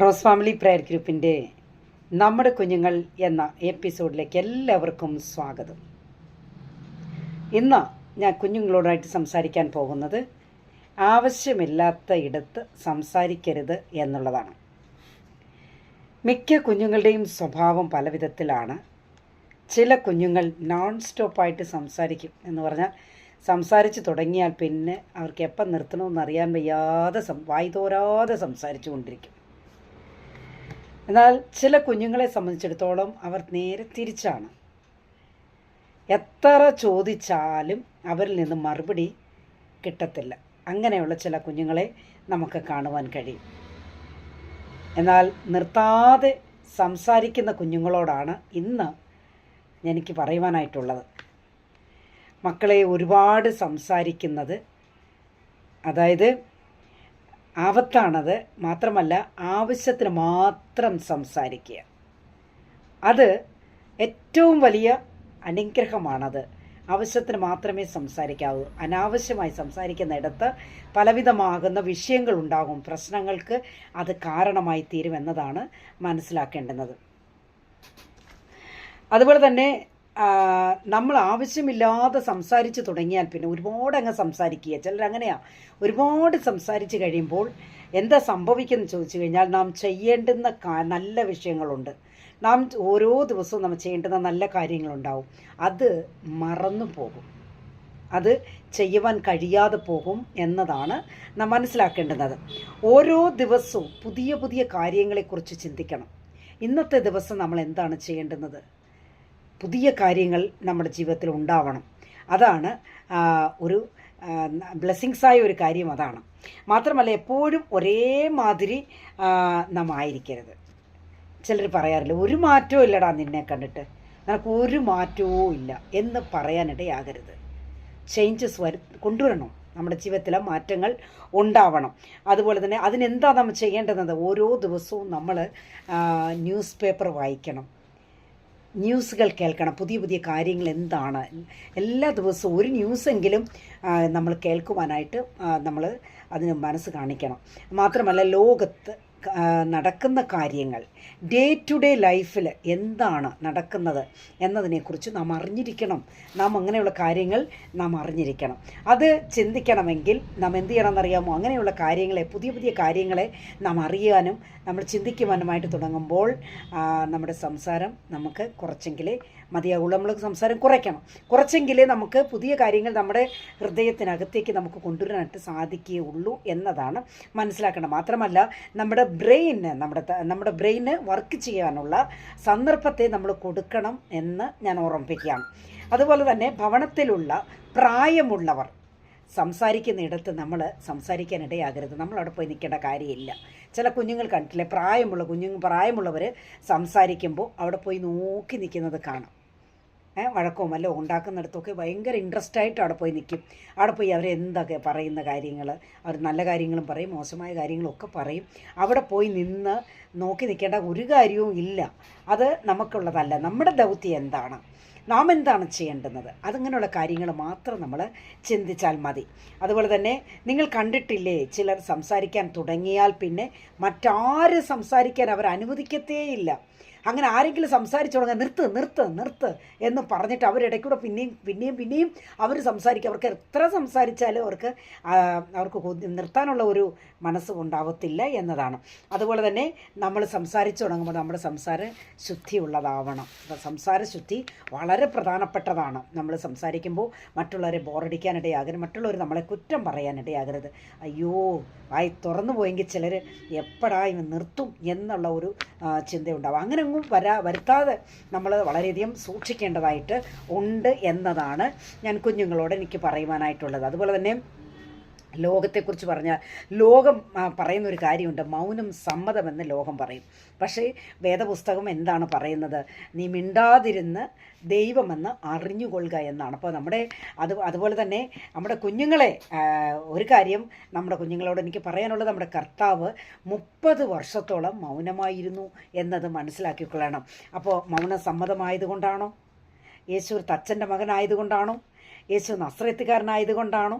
Rose family prayer ഗ്രൂപ്പിന്റെ നമ്മുടെ കുഞ്ഞുങ്ങൾ എന്ന എപ്പിസോഡിലേക്ക് എല്ലാവർക്കും സ്വാഗതം. ഇന്ന് ഞാൻ കുഞ്ഞുങ്ങളോടായിട്ട് സംസാരിക്കാൻ പോകുന്നത് ആവശ്യമില്ലാത്ത ഇടത്ത് സംസാരിക്കരുത് എന്നുള്ളതാണ്. മിക്ക കുഞ്ഞുങ്ങളുടെയും സ്വഭാവം പല വിധത്തിലാണ് ചില കുഞ്ഞുങ്ങൾ നോൺ സ്റ്റോപ്പായിട്ട് സംസാരിക്കും എന്ന് പറഞ്ഞാൽ സംസാരിച്ച് തുടങ്ങിയാൽ പിന്നെ അവർക്ക് എപ്പം നിർത്തണമെന്ന് അറിയാൻ വയ്യാതെ സം വായ്തോരാതെ സംസാരിച്ചു കൊണ്ടിരിക്കും. എന്നാൽ ചില കുഞ്ഞുങ്ങളെ സംബന്ധിച്ചിടത്തോളം അവർ നേരെ തിരിച്ചാണ്. എത്ര ചോദിച്ചാലും അവരിൽ നിന്ന് മറുപടി കിട്ടത്തില്ല. അങ്ങനെയുള്ള ചില കുഞ്ഞുങ്ങളെ നമുക്ക് കാണുവാൻ കഴിയും. എന്നാൽ നിർത്താതെ സംസാരിക്കുന്ന കുഞ്ഞുങ്ങളോടാണ് ഇന്ന് എനിക്ക് പറയുവാനായിട്ടുള്ളത്. മക്കളെ ഒരുപാട് സംസാരിക്കുന്നത് അതായത് ആപത്താണത് മാത്രമല്ല ആവശ്യത്തിന് മാത്രം സംസാരിക്കുക. അത് ഏറ്റവും വലിയ അനുഗ്രഹമാണത്. ആവശ്യത്തിന് മാത്രമേ സംസാരിക്കാവൂ. അനാവശ്യമായി സംസാരിക്കുന്നിടത്ത് പലവിധമാകുന്ന വിഷയങ്ങൾ ഉണ്ടാകും പ്രശ്നങ്ങൾക്ക് അത് കാരണമായി തീരുമെന്നതാണ് മനസ്സിലാക്കേണ്ടുന്നത്. അതുപോലെ തന്നെ നമ്മൾ ആവശ്യമില്ലാതെ സംസാരിച്ച് തുടങ്ങിയാൽ പിന്നെ ഒരുപാട് അങ്ങ് സംസാരിക്കുക. ചിലർ അങ്ങനെയാ. ഒരുപാട് സംസാരിച്ച് കഴിയുമ്പോൾ എന്താ സംഭവിക്കുന്നു ചോദിച്ചു കഴിഞ്ഞാൽ നാം ചെയ്യേണ്ടുന്ന നല്ല വിഷയങ്ങളുണ്ട്. നാം ഓരോ ദിവസവും നമ്മൾ ചെയ്യേണ്ടുന്ന നല്ല കാര്യങ്ങളുണ്ടാവും. അത് മറന്നു പോകും. അത് ചെയ്യുവാൻ കഴിയാതെ പോകും എന്നതാണ് നാം മനസ്സിലാക്കേണ്ടുന്നത്. ഓരോ ദിവസവും പുതിയ പുതിയ കാര്യങ്ങളെക്കുറിച്ച് ചിന്തിക്കണം. ഇന്നത്തെ ദിവസം നമ്മൾ എന്താണ് ചെയ്യേണ്ടുന്നത്? പുതിയ കാര്യങ്ങൾ നമ്മുടെ ജീവിതത്തിൽ ഉണ്ടാവണം. അതാണ് ഒരു ബ്ലെസ്സിങ്സ് ആയ ഒരു കാര്യം അതാണ്. മാത്രമല്ല എപ്പോഴും ഒരേ മാതിരി നാം ആയിരിക്കരുത്. ചിലർ പറയാറില്ല ഒരു മാറ്റവും ഇല്ലടാ നിന്നെ കണ്ടിട്ട്. നിനക്ക് ഒരു മാറ്റവും ഇല്ല എന്ന് പറയാനിടയാകരുത് ചേഞ്ചസ് വരു കൊണ്ടുവരണം. നമ്മുടെ ജീവിതത്തിലെ മാറ്റങ്ങൾ ഉണ്ടാവണം. അതുപോലെ തന്നെ അതിനെന്താ നമ്മൾ ചെയ്യേണ്ടത് ഓരോ ദിവസവും നമ്മൾ ന്യൂസ് പേപ്പർ വായിക്കണം. ന്യൂസുകൾ കേൾക്കണം. പുതിയ പുതിയ കാര്യങ്ങൾ എന്താണ്? എല്ലാ ദിവസവും ഒരു ന്യൂസെങ്കിലും നമ്മൾ കേൾക്കുവാനായിട്ട് നമ്മൾ അതിന് മനസ്സ് കാണിക്കണം. മാത്രമല്ല ലോകത്ത് നടക്കുന്ന കാര്യങ്ങൾ ഡേ ടു ഡേ ലൈഫിൽ എന്താണ് നടക്കുന്നത് എന്നതിനെക്കുറിച്ച് നാം അറിഞ്ഞിരിക്കണം. നാം അങ്ങനെയുള്ള കാര്യങ്ങൾ നാം അറിഞ്ഞിരിക്കണം. അത് ചിന്തിക്കണമെങ്കിൽ നാം എന്ത് ചെയ്യണമെന്നറിയാമോ? അങ്ങനെയുള്ള കാര്യങ്ങളെ പുതിയ പുതിയ കാര്യങ്ങളെ നാം അറിയാനും നമ്മൾ ചിന്തിക്കുവാനുമായിട്ട് തുടങ്ങുമ്പോൾ നമ്മുടെ സംസാരം നമുക്ക് കുറച്ചെങ്കിലേ മതിയാവുള്ളൂ. നമ്മൾ സംസാരം കുറയ്ക്കണം. കുറച്ചെങ്കിലേ നമുക്ക് പുതിയ കാര്യങ്ങൾ നമ്മുടെ ഹൃദയത്തിനകത്തേക്ക് നമുക്ക് കൊണ്ടുവരാനായിട്ട് സാധിക്കുകയുള്ളൂ എന്നതാണ് മനസ്സിലാക്കേണ്ടത്. മാത്രമല്ല നമ്മുടെ ബ്രെയിന് നമ്മുടെ നമ്മുടെ ബ്രെയിന് വർക്ക് ചെയ്യാനുള്ള സന്ദർഭത്തെ നമ്മൾ കൊടുക്കണം എന്ന് ഞാൻ ഓർമ്മിപ്പിക്കുകയാണ്. അതുപോലെ തന്നെ ഭവനത്തിലുള്ള പ്രായമുള്ളവർ സംസാരിക്കുന്നിടത്ത് നമ്മൾ സംസാരിക്കാൻ സംസാരിക്കാനിടയാകരുത്. നമ്മൾ അവിടെ പോയി നിൽക്കേണ്ട കാര്യമില്ല. ചില കുഞ്ഞുങ്ങൾ കണ്ടിട്ടില്ലേ? പ്രായമുള്ള കുഞ്ഞുങ്ങൾ പ്രായമുള്ളവർ സംസാരിക്കുമ്പോൾ അവിടെ പോയി നോക്കി നിൽക്കുന്നത് കാണാം. വഴക്കോ വല്ലോ ഉണ്ടാക്കുന്നിടത്തൊക്കെ ഭയങ്കര ഇൻട്രസ്റ്റ് ആയിട്ട് അവിടെ പോയി നിൽക്കും അവിടെ പോയി അവർ എന്തൊക്കെ പറയുന്ന കാര്യങ്ങൾ അവർ നല്ല കാര്യങ്ങളും പറയും മോശമായ കാര്യങ്ങളൊക്കെ പറയും. അവിടെ പോയി നിന്ന് നോക്കി നിൽക്കേണ്ട ഒരു കാര്യവും ഇല്ല. അത് നമുക്കുള്ളതല്ല. നമ്മുടെ ദൗത്യം എന്താണ്? നാം എന്താണ് ചെയ്യേണ്ടുന്നത്? അതിങ്ങനെയുള്ള കാര്യങ്ങൾ മാത്രം നമ്മൾ ചിന്തിച്ചാൽ മതി. അതുപോലെ തന്നെ നിങ്ങൾ കണ്ടിട്ടില്ലേ? ചിലർ സംസാരിക്കാൻ തുടങ്ങിയാൽ പിന്നെ മറ്റാരും സംസാരിക്കാൻ അവർ അനുവദിക്കത്തേയില്ല. അങ്ങനെ ആരെങ്കിലും സംസാരിച്ചു തുടങ്ങാൻ നിർത്ത് നിർത്ത് നിർത്ത് എന്ന് പറഞ്ഞിട്ട് അവരിടയ്ക്കൂടെ പിന്നെയും പിന്നെയും പിന്നെയും അവർ സംസാരിക്കും. അവർക്ക് എത്ര സംസാരിച്ചാലും അവർക്ക് അവർക്ക് നിർത്താനുള്ള ഒരു മനസ്സ് ഉണ്ടാവത്തില്ല എന്നതാണ്. അതുപോലെ തന്നെ നമ്മൾ സംസാരിച്ചു തുടങ്ങുമ്പോൾ നമ്മുടെ സംസാരം ശുദ്ധിയുള്ളതാവണം അപ്പോൾ സംസാര ശുദ്ധി വളരെ പ്രധാനപ്പെട്ടതാണ്. നമ്മൾ സംസാരിക്കുമ്പോൾ മറ്റുള്ളവരെ ബോറടിക്കാനിടയാകരുത് മറ്റുള്ളവർ നമ്മളെ കുറ്റം പറയാനിടയാകരുത് അയ്യോ ആയി തുറന്നു പോയെങ്കിൽ ചിലർ എപ്പോഴാ ഇവൻ നിർത്തും എന്നുള്ള ഒരു ചിന്തയുണ്ടാവും. അങ്ങനെ ഒന്നും വരാ വരുത്താതെ നമ്മൾ വളരെയധികം സൂക്ഷിക്കേണ്ടതായിട്ട് ഉണ്ട് എന്നതാണ് ഞാൻ കുഞ്ഞുങ്ങളോട് എനിക്ക് പറയുവാനായിട്ടുള്ളത്. അതുപോലെ തന്നെ ലോകത്തെക്കുറിച്ച് പറഞ്ഞാൽ ലോകം പറയുന്ന ഒരു കാര്യമുണ്ട്. മൗനം സമ്മതമെന്ന് ലോകം പറയും. പക്ഷേ വേദപുസ്തകം എന്താണ് പറയുന്നത്? നീ മിണ്ടാതിരുന്ന് ദൈവമെന്ന് അറിഞ്ഞുകൊള്ളുക എന്നാണ്. അപ്പോൾ നമ്മുടെ അത് അതുപോലെ തന്നെ നമ്മുടെ കുഞ്ഞുങ്ങളെ ഒരു കാര്യം നമ്മുടെ കുഞ്ഞുങ്ങളോട് എനിക്ക് പറയാനുള്ളത് നമ്മുടെ കർത്താവ് മുപ്പത് വർഷത്തോളം മൗനമായിരുന്നു എന്നത് മനസ്സിലാക്കിക്കൊള്ളണം. അപ്പോൾ മൗനം സമ്മതമായതുകൊണ്ടാണോ? യേശു തച്ചന്റെ മകനായതുകൊണ്ടാണോ? യേശു നസ്രത്തുകാരനായതുകൊണ്ടാണോ?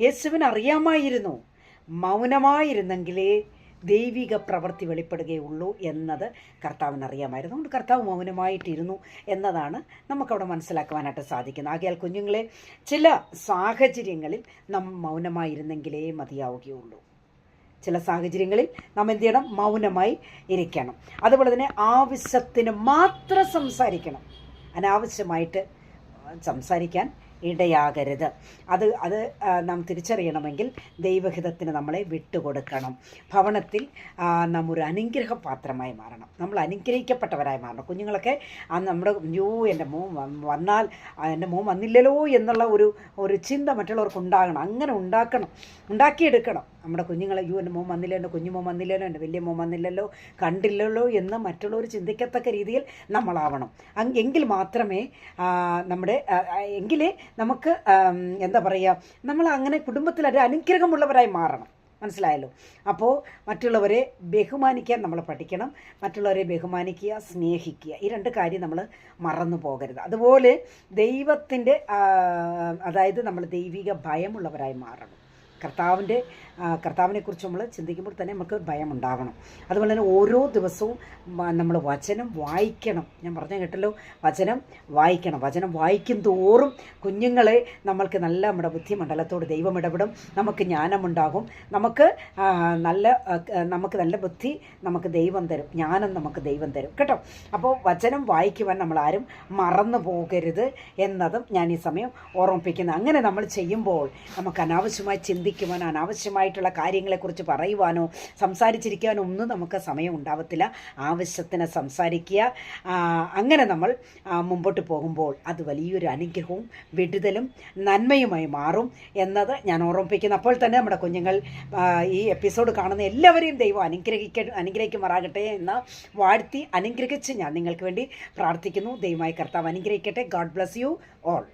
യേശുവിന് അറിയാമായിരുന്നു മൗനമായിരുന്നെങ്കിലേ ദൈവിക പ്രവൃത്തി വെളിപ്പെടുകയുള്ളൂ എന്നത് കർത്താവിന് അറിയാമായിരുന്നു അതുകൊണ്ട് കർത്താവ് മൗനമായിട്ടിരുന്നു എന്നതാണ് നമുക്കവിടെ മനസ്സിലാക്കുവാനായിട്ട് സാധിക്കുന്നത്. ആകയാൽ കുഞ്ഞുങ്ങളെ ചില സാഹചര്യങ്ങളിൽ നാം മൗനമായിരുന്നെങ്കിലേ മതിയാവുകയുള്ളൂ. ചില സാഹചര്യങ്ങളിൽ നാം എന്ത് ചെയ്യണം? മൗനമായി ഇരിക്കണം. അതുപോലെ തന്നെ ആവശ്യത്തിന് മാത്രം സംസാരിക്കണം. അനാവശ്യമായിട്ട് സംസാരിക്കാൻ ഇടയാകരുത്. അത് അത് നാം തിരിച്ചറിയണമെങ്കിൽ ദൈവഹിതത്തിന് നമ്മളെ വിട്ടുകൊടുക്കണം. ഭവനത്തിൽ നാം ഒരു അനുഗ്രഹ പാത്രമായി മാറണം. നമ്മൾ അനുഗ്രഹിക്കപ്പെട്ടവരായി മാറണം. കുഞ്ഞുങ്ങളൊക്കെ ആ നമ്മുടെ യൂ എന്റെ മോൻ വന്നാൽ എന്റെ മോൻ വന്നില്ലല്ലോ എന്നുള്ള ഒരു ഒരു ചിന്ത മറ്റുള്ളവർക്ക് ഉണ്ടാകണം അങ്ങനെ ഉണ്ടാക്കണം. ഉണ്ടാക്കിയെടുക്കണം. നമ്മുടെ കുഞ്ഞുങ്ങളെ യു എന്റെ മോൻ വന്നില്ല എന്റെ കുഞ്ഞു മോൻ വന്നില്ലല്ലോ എന്റെ വലിയ മോൻ വന്നില്ലല്ലോ കണ്ടില്ലല്ലോ എന്ന് മറ്റുള്ളവർ ചിന്തിക്കത്തക്ക രീതിയിൽ നമ്മളാവണം. എങ്കിൽ മാത്രമേ നമ്മുടെ എങ്കിലേ നമുക്ക് എന്താ പറയുക നമ്മൾ അങ്ങനെ കുടുംബത്തിൽ ഒരു അനുഗ്രഹമുള്ളവരായി മാറണം. മനസ്സിലായല്ലോ? അപ്പോൾ മറ്റുള്ളവരെ ബഹുമാനിക്കാൻ നമ്മൾ പഠിക്കണം. മറ്റുള്ളവരെ ബഹുമാനിക്കുക സ്നേഹിക്കുക. ഈ രണ്ട് കാര്യം നമ്മൾ മറന്നു പോകരുത്. അതുപോലെ ദൈവത്തിന്റെ അതായത് നമ്മൾ ദൈവിക ഭയമുള്ളവരായി മാറണം. കർത്താവിന്റെ കർത്താവിനെക്കുറിച്ച് നമ്മൾ ചിന്തിക്കുമ്പോൾ തന്നെ നമുക്ക് ഭയമുണ്ടാവണം അതുപോലെ തന്നെ ഓരോ ദിവസവും നമ്മൾ വചനം വായിക്കണം. ഞാൻ പറഞ്ഞ കേട്ടല്ലോ വചനം വായിക്കണം. വചനം വായിക്കും തോറും കുഞ്ഞുങ്ങളെ നമ്മൾക്ക് നല്ല നമ്മുടെ ബുദ്ധിമണ്ഡലത്തോട് ദൈവം ഇടപെടും. നമുക്ക് ജ്ഞാനമുണ്ടാകും. നമുക്ക് നല്ല നമുക്ക് നല്ല ബുദ്ധി നമുക്ക് ദൈവം തരും. ജ്ഞാനം നമുക്ക് ദൈവം തരും. കേട്ടോ? അപ്പോൾ വചനം വായിക്കുവാൻ ആരും മറന്നു പോകരുത് എന്നതും ഞാൻ ഈ സമയം ഓർമ്മിപ്പിക്കുന്നത് അങ്ങനെ നമ്മൾ ചെയ്യുമ്പോൾ നമുക്ക് അനാവശ്യമായി ചിന്തിക്കുവാനോ അനാവശ്യമായിട്ടുള്ള കാര്യങ്ങളെക്കുറിച്ച് പറയുവാനോ സംസാരിച്ചിരിക്കാനോ ഒന്നും നമുക്ക് സമയം ഉണ്ടാവത്തില്ല. ആവശ്യത്തിന് സംസാരിക്കുക. അങ്ങനെ നമ്മൾ മുമ്പോട്ട് പോകുമ്പോൾ അത് വലിയൊരു അനുഗ്രഹവും വിടുതലും നന്മയുമായി മാറും എന്നത് ഞാൻ ഓർമ്മിപ്പിക്കുന്നു. അപ്പോൾ തന്നെ നമ്മുടെ കുഞ്ഞുങ്ങൾ ഈ എപ്പിസോഡ് കാണുന്ന എല്ലാവരെയും ദൈവം അനുഗ്രഹിക്ക അനുഗ്രഹിക്കുമാറാകട്ടെ എന്ന് വാഴ്ത്തി അനുഗ്രഹിച്ച് ഞാൻ നിങ്ങൾക്ക് വേണ്ടി പ്രാർത്ഥിക്കുന്നു. ദൈവമായി കർത്താവ് അനുഗ്രഹിക്കട്ടെ. God bless you all.